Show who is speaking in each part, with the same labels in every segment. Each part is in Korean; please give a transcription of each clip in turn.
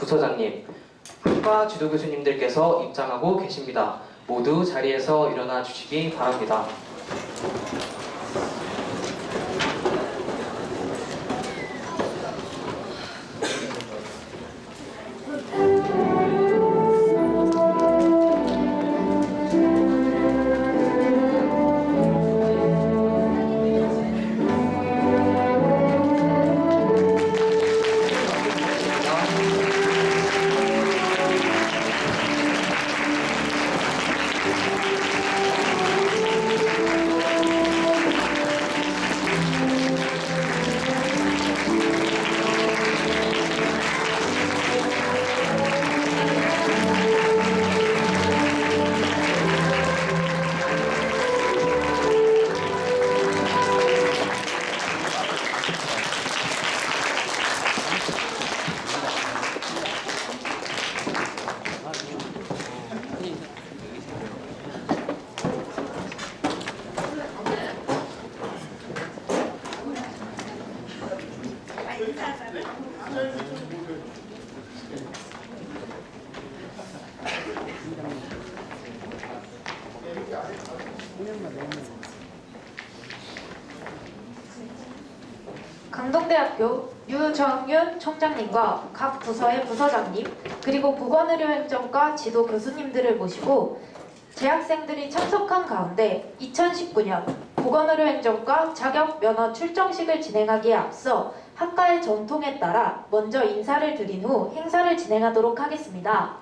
Speaker 1: 부서장님, 학과 지도 교수님들께서 입장하고 계십니다. 모두 자리에서 일어나 주시기 바랍니다.
Speaker 2: 유정윤 총장님과 각 부서의 부서장님 그리고 보건의료행정과 지도 교수님들을 모시고 재학생들이 참석한 가운데 2019년 보건의료행정과 자격 면허 출정식을 진행하기에 앞서 학과의 전통에 따라 먼저 인사를 드린 후 행사를 진행하도록 하겠습니다.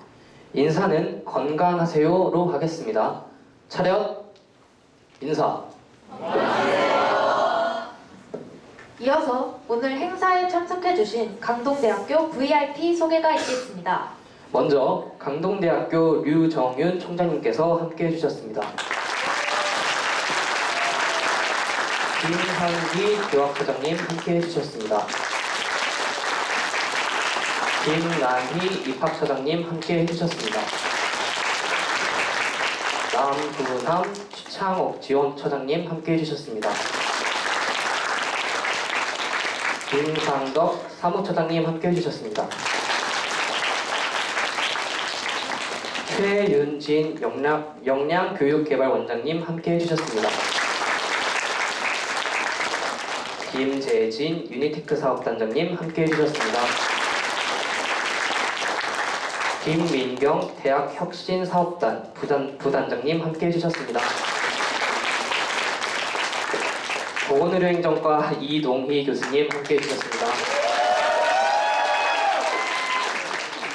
Speaker 1: 인사는 건강하세요로 하겠습니다. 차렷, 인사.
Speaker 2: 이어서 오늘 행사에 참석해주신 강동대학교 VIP 소개가 있겠습니다.
Speaker 1: 먼저 강동대학교 류정윤 총장님께서 함께 해 주셨습니다. 김한기 교학부장님 함께 해 주셨습니다. 김난희 입학처장님 함께 해 주셨습니다. 남부남 추창옥 지원처장님 함께 해 주셨습니다. 김상덕 사무처장님 함께 해 주셨습니다. 최윤진 영양, 영양교육개발원장님 함께 해 주셨습니다. 김재진 유니테크 사업단장님 함께 해 주셨습니다. 김민경 대학혁신사업단 부단, 부단장님 함께 해 주셨습니다. 보건의료행정과 이동희 교수님 함께 해주셨습니다.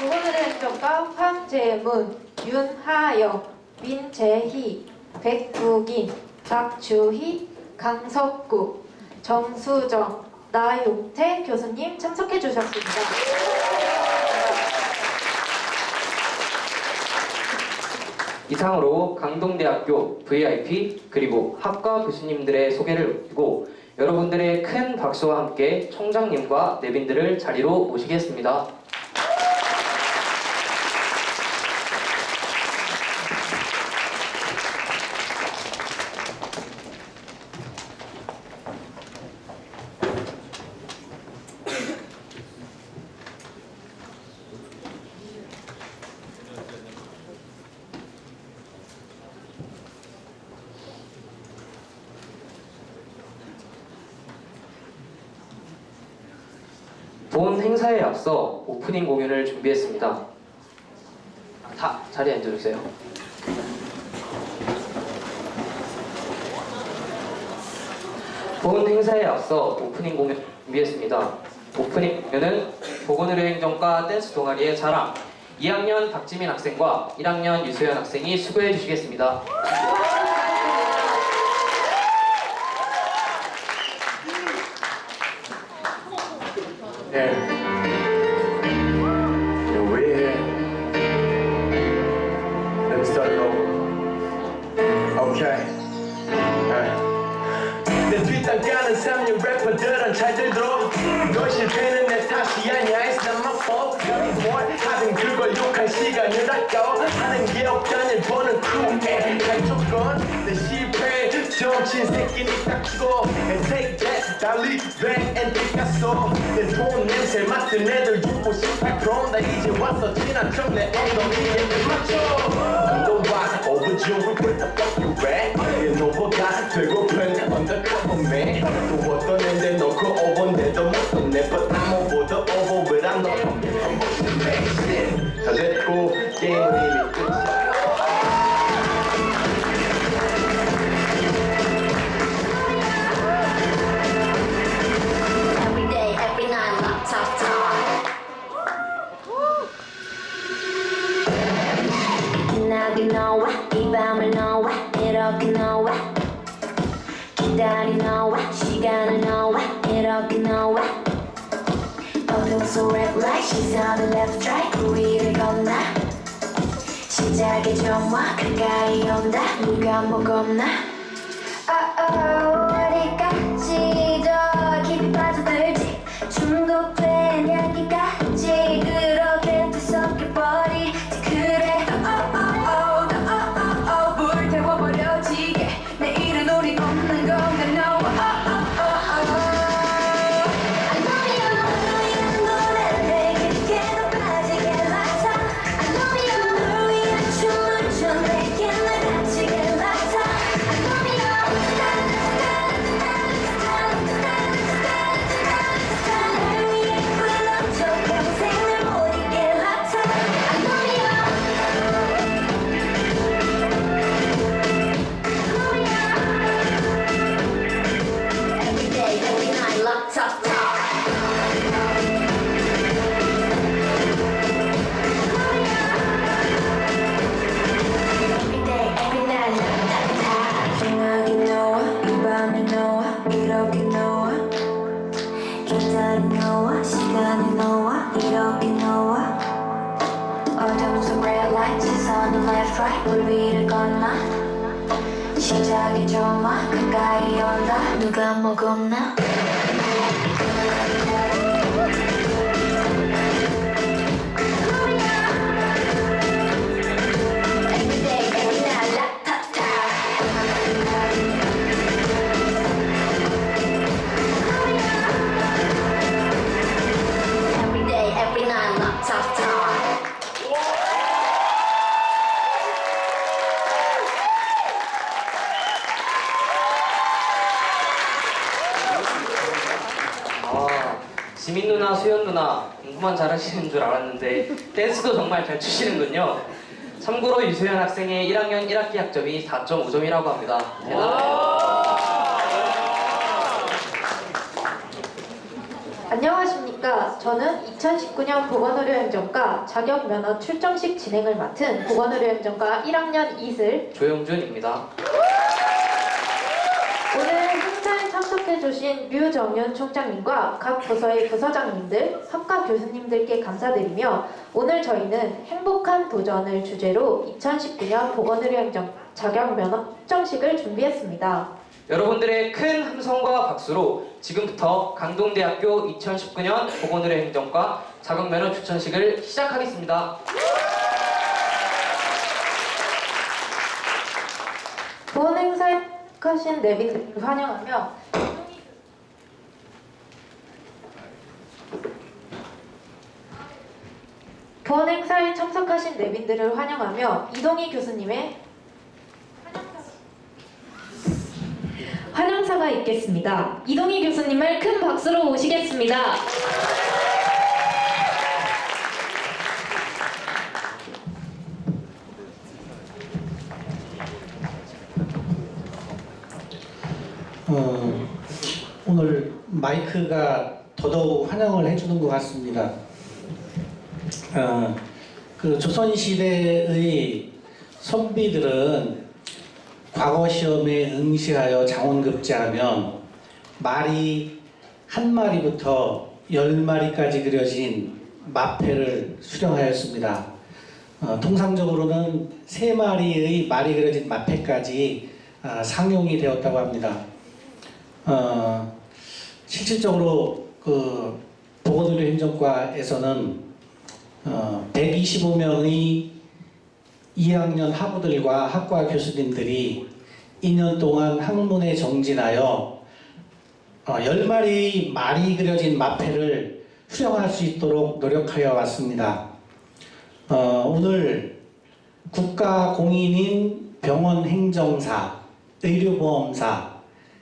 Speaker 2: 보건의료행정과 황재문, 윤하영, 민재희, 백국인, 박주희, 강석구, 정수정, 나용태 교수님 참석해 주셨습니다.
Speaker 1: 이상으로 강동대학교 VIP 그리고 학과 교수님들의 소개를 듣고 여러분들의 큰 박수와 함께 총장님과 내빈들을 자리로 모시겠습니다. 본 행사에 앞서 오프닝 공연을 준비했습니다. 다 자리에 앉아주세요. 본 행사에 앞서 오프닝 공연 준비했습니다. 오프닝 공연은 보건의료행정과 댄스 동아리의 자랑 2학년 박지민 학생과 1학년 유소연 학생이 수고해 주시겠습니다.
Speaker 3: 신 새끼니 딱 치고 And take that 달리 랜앤 피카소 내 좋은 냄새 맡은 애들 658 그럼 나 이제 왔어 지나쳐 내 엉덩이에 맞춰 너와 overdue we put the fuck you back 너보다 되고픈 undercover man 또 어떤 애인데 너그 오버인데도 못했네 but I'm over the over but I'm not I'm pushing back shit 다 됐고 게임 이
Speaker 4: 이렇게 너와. 기다린 너와. 시간을 너와. 이렇게 너와. 어둠 속 red light. 시선을 left right 우리를 건너. 시작의 전화. 가까이 온다. 누가 먹었나? Oh,
Speaker 1: 공부만 잘하시는 줄 알았는데 댄스도 정말 잘 추시는군요. 참고로 유수연 학생의 1학년 1학기 학점이 4.5점이라고 합니다.
Speaker 2: 안녕하십니까. 저는 2019년 보건의료행정과 자격면허 출정식 진행을 맡은 보건의료행정과 1학년 이슬
Speaker 1: 조영준입니다.
Speaker 2: 오늘 행사에 참석해 주신 류정윤 총장님과 각 부서의 부서장님들, 학과 교수님들께 감사드리며 오늘 저희는 행복한 도전을 주제로 2019년 보건의료행정 자격면허 정식을 준비했습니다.
Speaker 1: 여러분들의 큰 함성과 박수로 지금부터 강동대학교 2019년 보건의료 행정과 자격면허 추천식을 시작하겠습니다.
Speaker 2: 본 행사에 참석하신 내빈들을 환영하며 본 행사에 참석하신 내빈들을 환영하며 이동희 교수님의 환영사가 있겠습니다. 이동희 교수님을 큰 박수로 모시겠습니다.
Speaker 5: 어, 오늘 마이크가 더더욱 환영을 해주는 것 같습니다. 어, 그 조선시대의 선비들은 과거 시험에 응시하여 장원급제하면 말이 한 마리부터 열 마리까지 그려진 마패를 수령하였습니다. 어, 통상적으로는 세 마리의 말이 그려진 마패까지 아, 상용이 되었다고 합니다. 어, 실질적으로 그 보건의료 행정과에서는 어, 125명의 2학년 학우들과 학과 교수님들이 2년 동안 학문에 정진하여 어, 10마리 말이 그려진 마패를 수령할 수 있도록 노력하여 왔습니다. 어, 오늘 국가공인인 병원행정사, 의료보험사,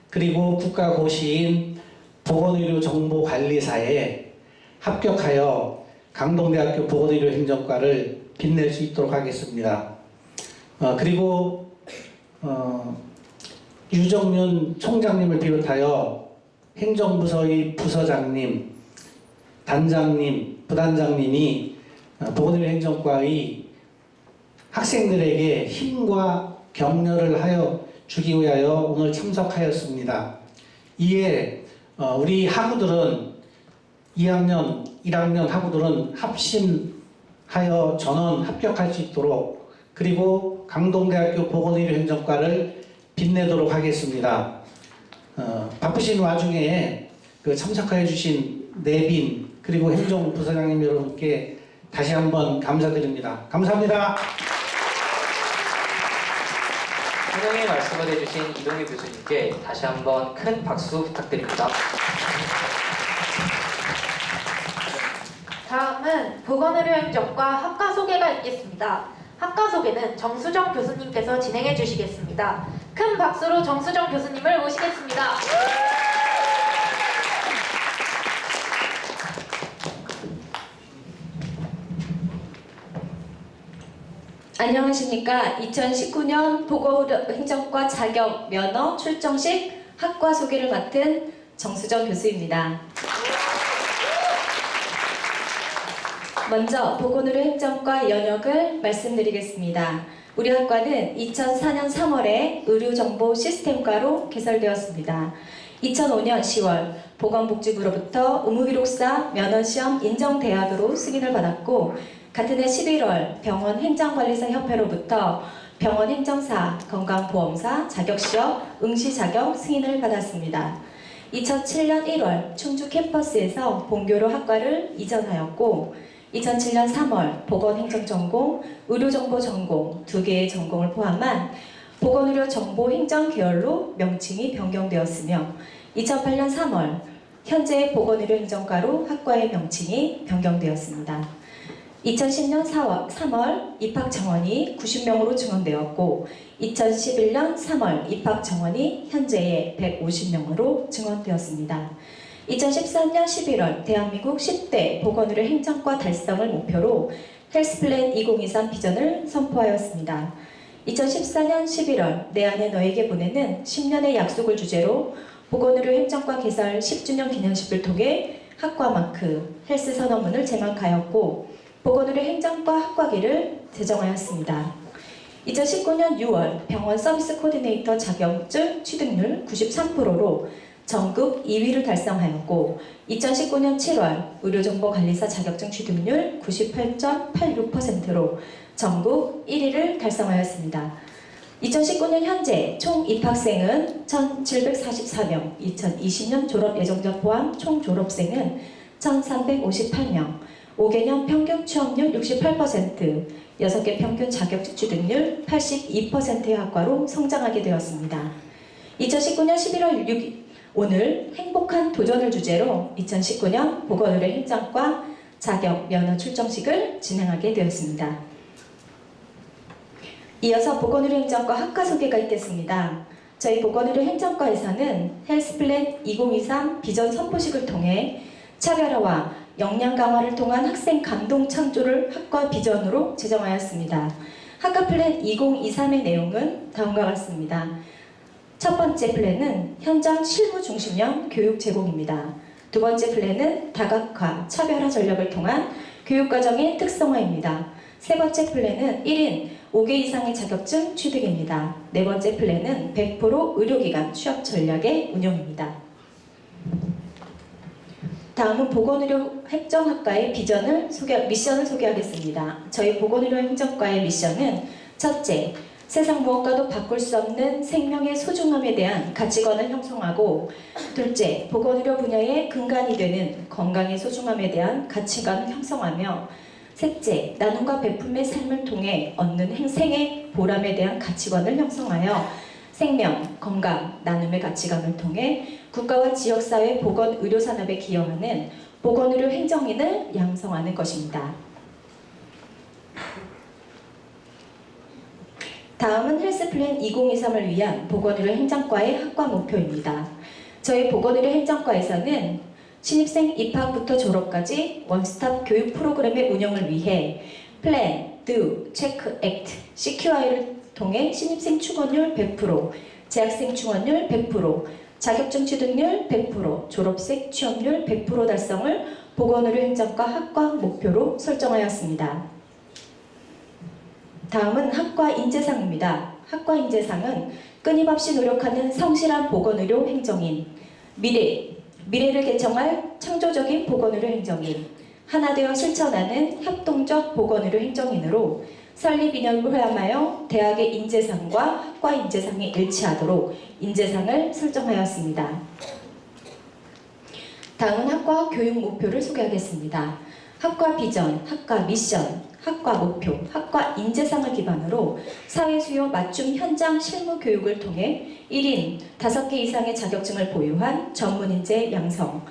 Speaker 5: 그리고 국가고시인 보건의료정보관리사에 합격하여 강동대학교 보건의료 행정과를 빛낼 수 있도록 하겠습니다. 어, 그리고 어, 유정윤 총장님을 비롯하여 행정부서의 부서장님, 단장님, 부단장님이 어, 보건의료 행정과의 학생들에게 힘과 격려를 하여 주기 위하여 오늘 참석하였습니다. 이에 어, 우리 학우들은 2학년, 1학년 학우들은 합심하여 전원 합격할 수 있도록 그리고 강동대학교 보건의료 행정과를 빛내도록 하겠습니다. 어, 바쁘신 와중에 그 참석해 주신 내빈 그리고 행정부서장님 여러분께 다시 한번 감사드립니다. 감사합니다.
Speaker 1: 환영의 말씀을 해주신 이동희 교수님께 다시 한번 큰 박수 부탁드립니다.
Speaker 2: 다음은 보건의료행정과 학과 소개가 있겠습니다. 학과 소개는 정수정 교수님께서 진행해 주시겠습니다. 큰 박수로 정수정 교수님을 모시겠습니다.
Speaker 6: 안녕하십니까. 2019년 보건행정과 자격 면허 출정식 학과 소개를 맡은 정수정 교수입니다. 먼저 보건의료 행정과 연역을 말씀드리겠습니다. 우리 학과는 2004년 3월에 의료정보 시스템과로 개설되었습니다. 2005년 10월 보건복지부로부터 의무기록사 면허시험 인정대학으로 승인을 받았고 같은 해 11월 병원 행정관리사 협회로부터 병원 행정사, 건강보험사 자격시험 응시 자격 승인을 받았습니다. 2007년 1월 충주 캠퍼스에서 본교로 학과를 이전하였고 2007년 3월 보건행정 전공, 의료정보 전공 두 개의 전공을 포함한 보건의료 정보 행정 계열로 명칭이 변경되었으며 2008년 3월 현재 보건의료 행정과로 학과의 명칭이 변경되었습니다. 2010년 4월, 3월 입학 정원이 90명으로 증원되었고 2011년 3월 입학 정원이 현재의 150명으로 증원되었습니다. 2013년 11월 대한민국 10대 보건의료 행정과 달성을 목표로 헬스플랜 2023 비전을 선포하였습니다. 2014년 11월 내 안에 너에게 보내는 10년의 약속을 주제로 보건의료 행정과 개설 10주년 기념식을 통해 학과 마크 헬스 선언문을 제막하였고 보건의료 행정과 학과기를 제정하였습니다. 2019년 6월 병원 서비스 코디네이터 자격증 취득률 93%로 전국 2위를 달성하였고 2019년 7월 의료정보관리사 자격증 취득률 98.86%로 전국 1위를 달성하였습니다. 2019년 현재 총 입학생은 1,744명, 2020년 졸업 예정자 포함 총 졸업생은 1,358명, 5개년 평균 취업률 68%, 6개 평균 자격증 취득률 82%의 학과로 성장하게 되었습니다. 2019년 11월 6일 오늘 행복한 도전을 주제로 2019년 보건의료 행정과 자격 면허 출정식을 진행하게 되었습니다. 이어서 보건의료 행정과 학과 소개가 있겠습니다. 저희 보건의료 행정과에서는 헬스플랜 2023 비전 선포식을 통해 차별화와 역량 강화를 통한 학생 감동 창조를 학과 비전으로 제정하였습니다. 학과 플랜 2023의 내용은 다음과 같습니다. 첫 번째 플랜은 현장 실무 중심형 교육 제공입니다. 두 번째 플랜은 다각화, 차별화 전략을 통한 교육과정의 특성화입니다. 세 번째 플랜은 1인 5개 이상의 자격증 취득입니다. 네 번째 플랜은 100% 의료기관 취업 전략의 운영입니다. 다음은 보건의료 행정학과의 비전을 소개, 미션을 소개하겠습니다. 저희 보건의료 행정과의 미션은 첫째, 세상 무엇과도 바꿀 수 없는 생명의 소중함에 대한 가치관을 형성하고 둘째, 보건의료 분야의 근간이 되는 건강의 소중함에 대한 가치관을 형성하며 셋째, 나눔과 베품의 삶을 통해 얻는 행생의 보람에 대한 가치관을 형성하여 생명, 건강, 나눔의 가치관을 통해 국가와 지역사회 보건 의료 산업에 기여하는 보건의료 행정인을 양성하는 것입니다. 다음은 헬스플랜 2023을 위한 보건의료 행정과의 학과 목표입니다. 저희 보건의료 행정과에서는 신입생 입학부터 졸업까지 원스톱 교육 프로그램의 운영을 위해 플랜, do, 체크, 액트, CQI를 통해 신입생 충원율 100%, 재학생 충원율 100%, 자격증 취득률 100%, 졸업생 취업률 100% 달성을 보건의료 행정과 학과 목표로 설정하였습니다. 다음은 학과 인재상입니다. 학과 인재상은 끊임없이 노력하는 성실한 보건의료 행정인, 미래, 미래를 개청할 창조적인 보건의료 행정인, 하나 되어 실천하는 협동적 보건의료 행정인으로 설립 이념을 회함하여 대학의 인재상과 학과 인재상이 일치하도록 인재상을 설정하였습니다. 다음은 학과 교육 목표를 소개하겠습니다. 학과 비전, 학과 미션, 학과 목표, 학과 인재상을 기반으로 사회 수요 맞춤 현장 실무 교육을 통해 1인 5개 이상의 자격증을 보유한 전문 인재 양성,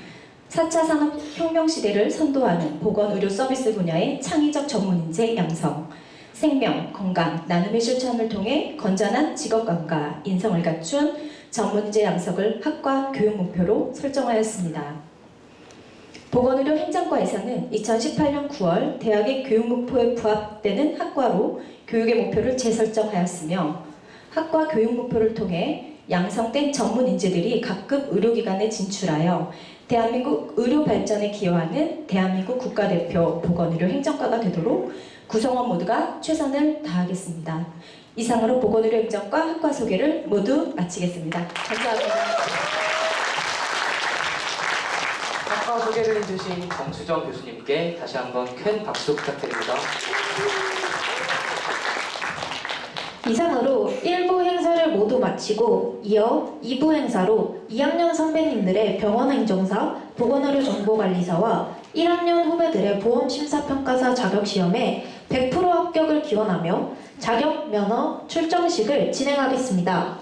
Speaker 6: 4차 산업 혁명 시대를 선도하는 보건 의료 서비스 분야의 창의적 전문 인재 양성, 생명, 건강, 나눔의 실천을 통해 건전한 직업 관과 인성을 갖춘 전문 인재 양성을 학과 교육 목표로 설정하였습니다. 보건의료 행정과에서는 2018년 9월 대학의 교육 목표에 부합되는 학과로 교육의 목표를 재설정하였으며 학과 교육 목표를 통해 양성된 전문 인재들이 각급 의료기관에 진출하여 대한민국 의료 발전에 기여하는 대한민국 국가대표 보건의료 행정과가 되도록 구성원 모두가 최선을 다하겠습니다. 이상으로 보건의료 행정과 학과 소개를 모두 마치겠습니다. 감사합니다.
Speaker 1: 학과 소개를 해주신 정수정 교수님께 다시 한번 큰 박수 부탁드립니다.
Speaker 2: 이상으로 1부 행사를 모두 마치고 이어 2부 행사로 2학년 선배님들의 병원 행정사, 보건의료 정보관리사와 1학년 후배들의 보험심사평가사 자격시험에 100% 합격을 기원하며 자격 면허 출정식을 진행하겠습니다.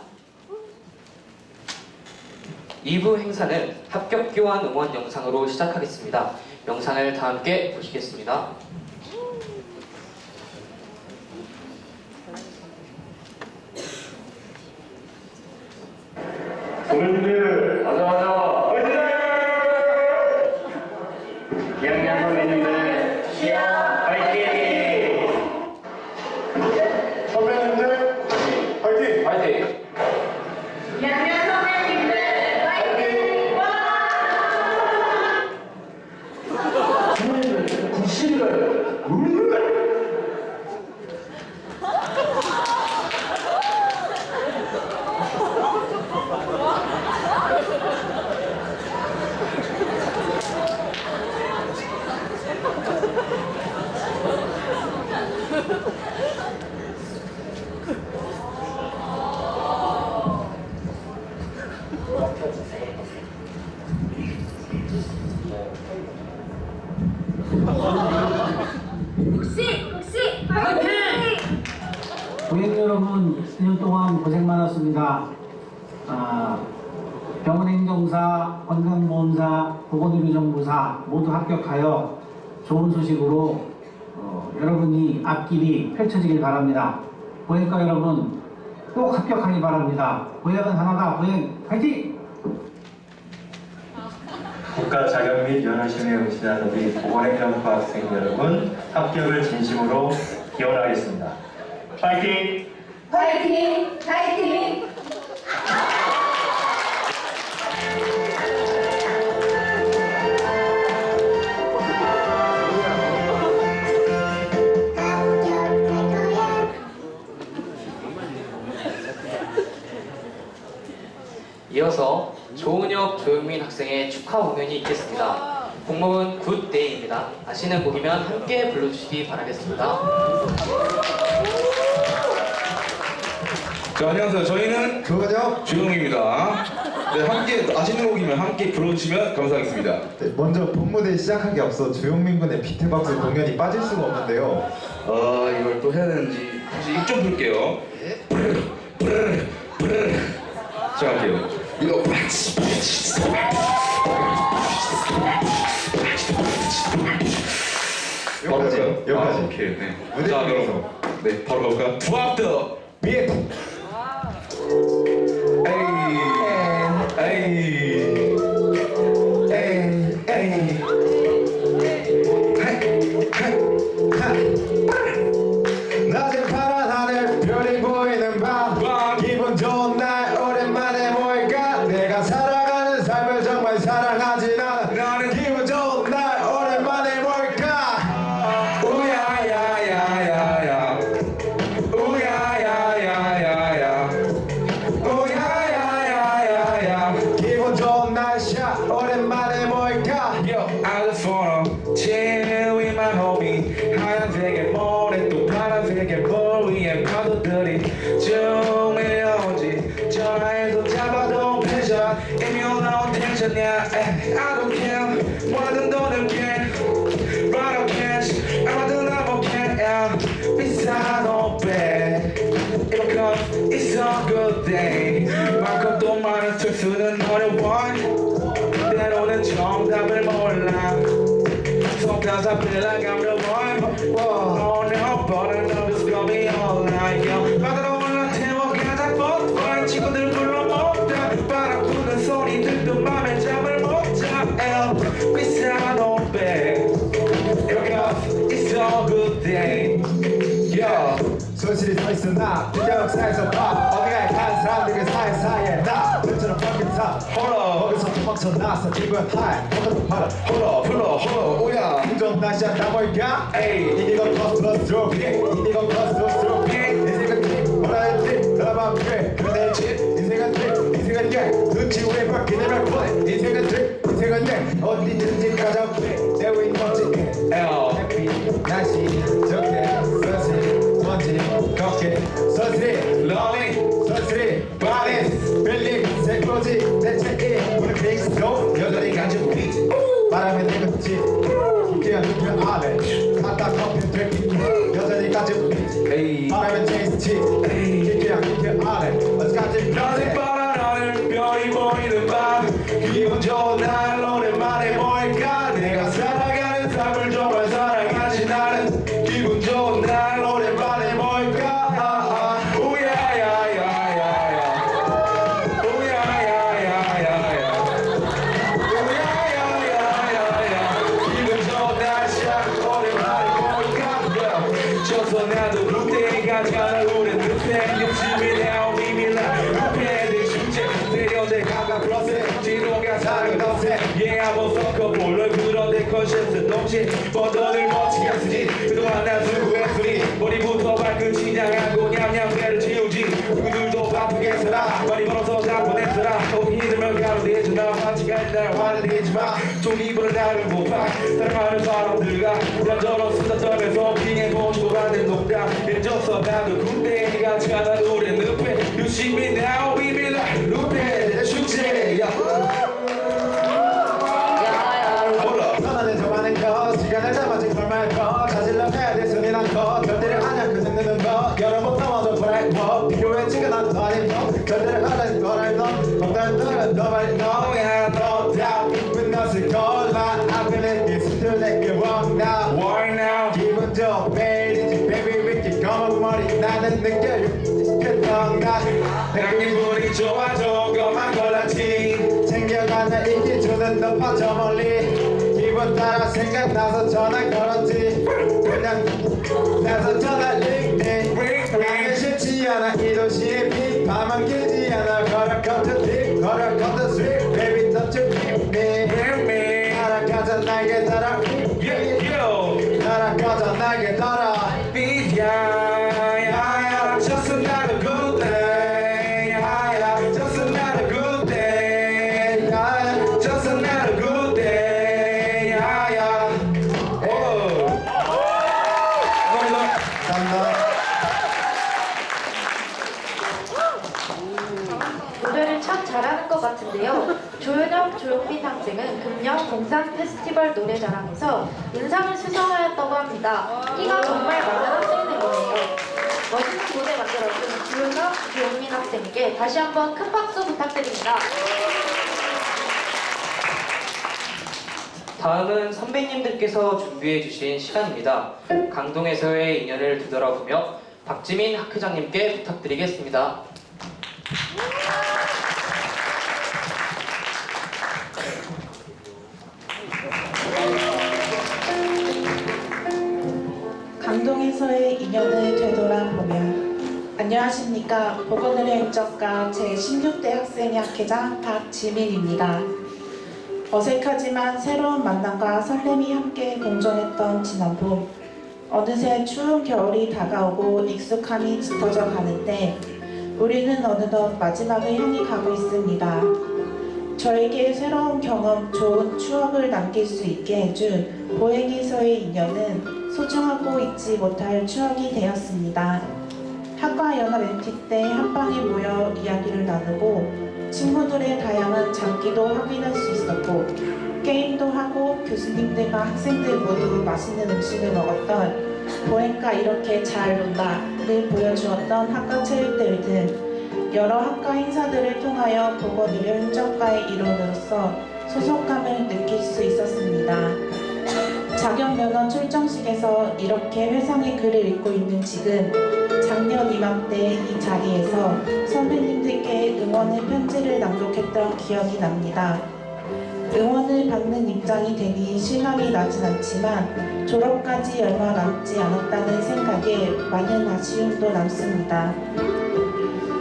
Speaker 1: 2부 행사는 합격 교환 응원 영상으로 시작하겠습니다. 영상을 다 함께 보시겠습니다.
Speaker 3: 선배님들, 가자, 가자. 화이팅! 2학년 선배님들, 시험 화이팅!
Speaker 5: 건강보험사, 보건의료정보사 모두 합격하여 좋은 소식으로 어, 여러분이 앞길이 펼쳐지길 바랍니다. 보행과 여러분 꼭 합격하기 바랍니다. 보행은 하나다. 보행 화이팅!
Speaker 7: 국가 자격 및 연하심에 응시한 우리 보건행정과 학생 여러분 합격을 진심으로 기원하겠습니다. 파이팅!
Speaker 4: 파이팅! 파이팅!
Speaker 1: 이어서 조은혁, 조용민 학생의 축하 공연이 있겠습니다. 공모은 굿데이입니다. 아시는 곡이면 함께 불러주시기 바라겠습니다.
Speaker 8: 자, 안녕하세요. 저희는
Speaker 9: 교관요
Speaker 8: 주영입니다. 네, 함께 아시는 곡이면 함께 불러주시면 감사하겠습니다.
Speaker 9: 네, 먼저 본무대 시작한 게 없어 조용민 군의 비트박스 아. 공연이 빠질 수가 없는데요.
Speaker 8: 아, 이걸 또 해야 되는지 혹시 입좀 볼게요. 시작할게요. 이렇게. 바로 가볼까요? Drop 네.
Speaker 9: the
Speaker 8: 에이. 에이.
Speaker 9: 나 역사에서 봐. 어디가 간 사람들이 사이사이에 나. 너처럼 바뀐 사.
Speaker 8: 홀로
Speaker 9: 거기서 멈춰 나서 지구의 하이. 거기서 팔아
Speaker 8: 홀로 홀로 홀로. 오야.
Speaker 9: 흥정 다시 한다 뭐 보이까
Speaker 8: 에이.
Speaker 9: 이거 커스터 스트로킹 이거 커스터 스트로킹 인생은 팁 바라의 팁 드라마 그래 그대 집 인생은 팁 인생은 예 눈치 왜 바뀌는 걸 보내 인생은 팁 인생은 예 어디든지 가자 내 위인 멋지게. 에어.
Speaker 8: 해피 다시 Sesini kalke Sözlü Lale Sözlü Bari Belli Sekrozi Deçeki Bunu kek Yo Gözleri kancı bu kek Paramende kaçı Kutuya tutuya ale Hatta kopya tüki Gözleri kancı bu kek Paramende kaçı Kutuya tutuya ale Özkaçı Gözleri para Rarın Biyori boyu Bari Giyon Jordan 종이불을 달고 박사랑하는 사람들과 이런저런 수다점에서 빙해본 도가는 농담 잊었어 나도 군대에
Speaker 9: 같이
Speaker 8: 하다
Speaker 2: 노래 para bigyan. 시발 노래자랑에서 인상을 수상하였다고 합니다. 이가 정말 많은 학생인 거네요. 멋있는 무대 만들어준 주은석, 주은민 학생께 다시 한번 큰 박수 부탁드립니다.
Speaker 1: 다음은 선배님들께서 준비해 주신 시간입니다. 강동에서의 인연을 되돌아보며 박지민 학회장님께 부탁드리겠습니다.
Speaker 10: 강동에서의 인연을 되돌아보며 안녕하십니까 보건의료 행정과 제16대 학생회 학회장 박지민입니다. 어색하지만 새로운 만남과 설렘이 함께 공존했던 지난 봄 어느새 추운 겨울이 다가오고 익숙함이 짙어져 가는데 우리는 어느덧 마지막을 향해 가고 있습니다. 저에게 새로운 경험, 좋은 추억을 남길 수 있게 해준 보행에서의 인연은 소중하고 잊지 못할 추억이 되었습니다. 학과 연합 MT 때 한방에 모여 이야기를 나누고 친구들의 다양한 장기도 확인할 수 있었고 게임도 하고 교수님들과 학생들 모두 맛있는 음식을 먹었던 보행과 이렇게 잘 논다를 보여주었던 학과 체육대회 등 여러 학과 행사들을 통하여 보건의료 행정과의 일원으로서 소속감을 느낄 수 있었습니다. 자격면허 출정식에서 이렇게 회상의 글을 읽고 있는 지금 작년 이맘때 이 자리에서 선배님들께 응원의 편지를 낭독했던 기억이 납니다. 응원을 받는 입장이 되니 실감이 나진 않지만 졸업까지 얼마 남지 않았다는 생각에 많은 아쉬움도 남습니다.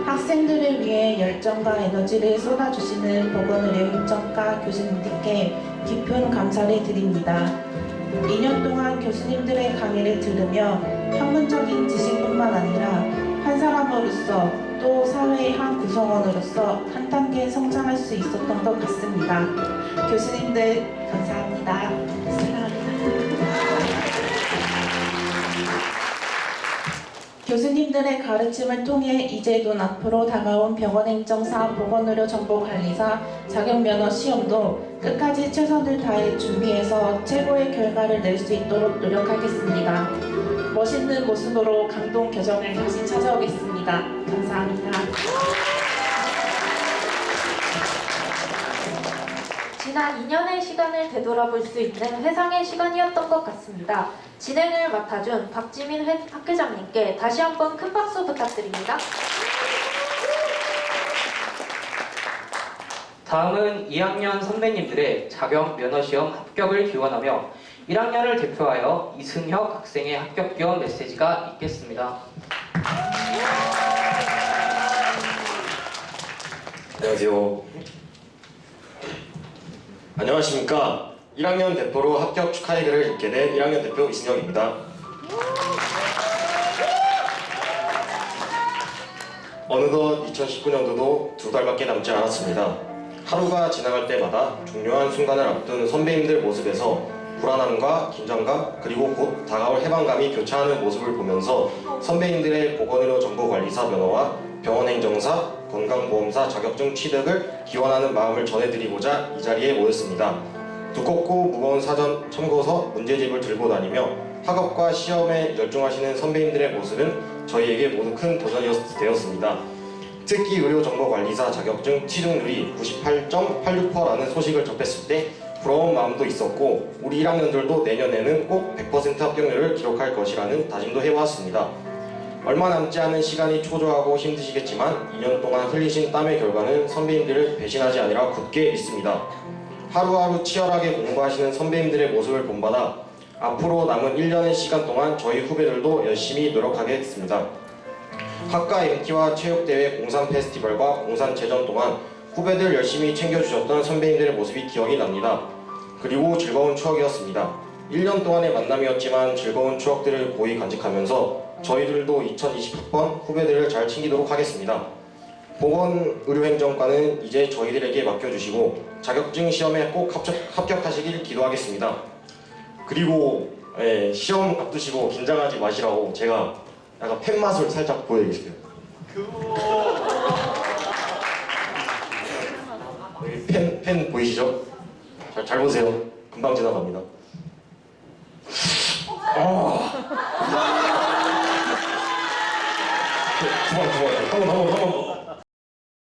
Speaker 10: 학생들을 위해 열정과 에너지를 쏟아주시는 보건의료 행정과 교수님들께 깊은 감사를 드립니다. 2년 동안 교수님들의 강의를 들으며 학문적인 지식뿐만 아니라 한 사람으로서 또 사회의 한 구성원으로서 한 단계 성장할 수 있었던 것 같습니다. 교수님들 감사합니다. 교수님들의 가르침을 통해 이제도 앞으로 다가온 병원행정사, 보건의료 정보관리사 자격면허 시험도 끝까지 최선을 다해 준비해서 최고의 결과를 낼 수 있도록 노력하겠습니다. 멋있는 모습으로 강동 교정을 다시 찾아오겠습니다. 감사합니다.
Speaker 2: 지난 2년의 시간을 되돌아볼 수 있는 회상의 시간이었던 것 같습니다. 진행을 맡아준 박지민 회- 학회장님께 다시 한번 큰 박수 부탁드립니다.
Speaker 1: 다음은 2학년 선배님들의 자격 면허 시험 합격을 기원하며 1학년을 대표하여 이승혁 학생의 합격 기원 메시지가 있겠습니다.
Speaker 11: 안녕하세요. 안녕하십니까. 1학년 대표로 합격 축하의 글을 읽게 된 1학년 대표 이승혁입니다. 어느덧 2019년도도 두 달밖에 남지 않았습니다. 하루가 지나갈 때마다 중요한 순간을 앞둔 선배님들 모습에서 불안함과 긴장감 그리고 곧 다가올 해방감이 교차하는 모습을 보면서 선배님들의 보건의료 정보관리사 면허와 병원행정사, 건강보험사 자격증 취득을 기원하는 마음을 전해드리고자 이 자리에 모였습니다. 두껍고 무거운 사전 참고서 문제집을 들고 다니며 학업과 시험에 열중하시는 선배님들의 모습은 저희에게 모두 큰 도전이었습니다. 특히 의료정보관리사 자격증 취득률이 98.86%라는 소식을 접했을 때 부러운 마음도 있었고 우리 1학년들도 내년에는 꼭 100% 합격률을 기록할 것이라는 다짐도 해보았습니다. 얼마 남지 않은 시간이 초조하고 힘드시겠지만 2년 동안 흘리신 땀의 결과는 선배님들을 배신하지 아니라 굳게 있습니다. 하루하루 치열하게 공부하시는 선배님들의 모습을 본받아 앞으로 남은 1년의 시간 동안 저희 후배들도 열심히 노력하겠습니다. 학과 MT와 체육대회 공산 페스티벌과 공산 제전 동안 후배들 열심히 챙겨주셨던 선배님들의 모습이 기억이 납니다. 그리고 즐거운 추억이었습니다. 1년 동안의 만남이었지만 즐거운 추억들을 고이 간직하면서 저희들도 2020학번 후배들을 잘 챙기도록 하겠습니다. 보건의료행정과는 이제 저희들에게 맡겨주시고 자격증 시험에 꼭 합격, 합격하시길 기도하겠습니다. 그리고 예, 시험 앞두시고 긴장하지 마시라고 제가 약간 팬 맛을 살짝 보여드릴게요. 팬, 팬 보이시죠? 잘, 잘 보세요. 금방 지나갑니다. 아. 번 더, 한번 더, 한번 더.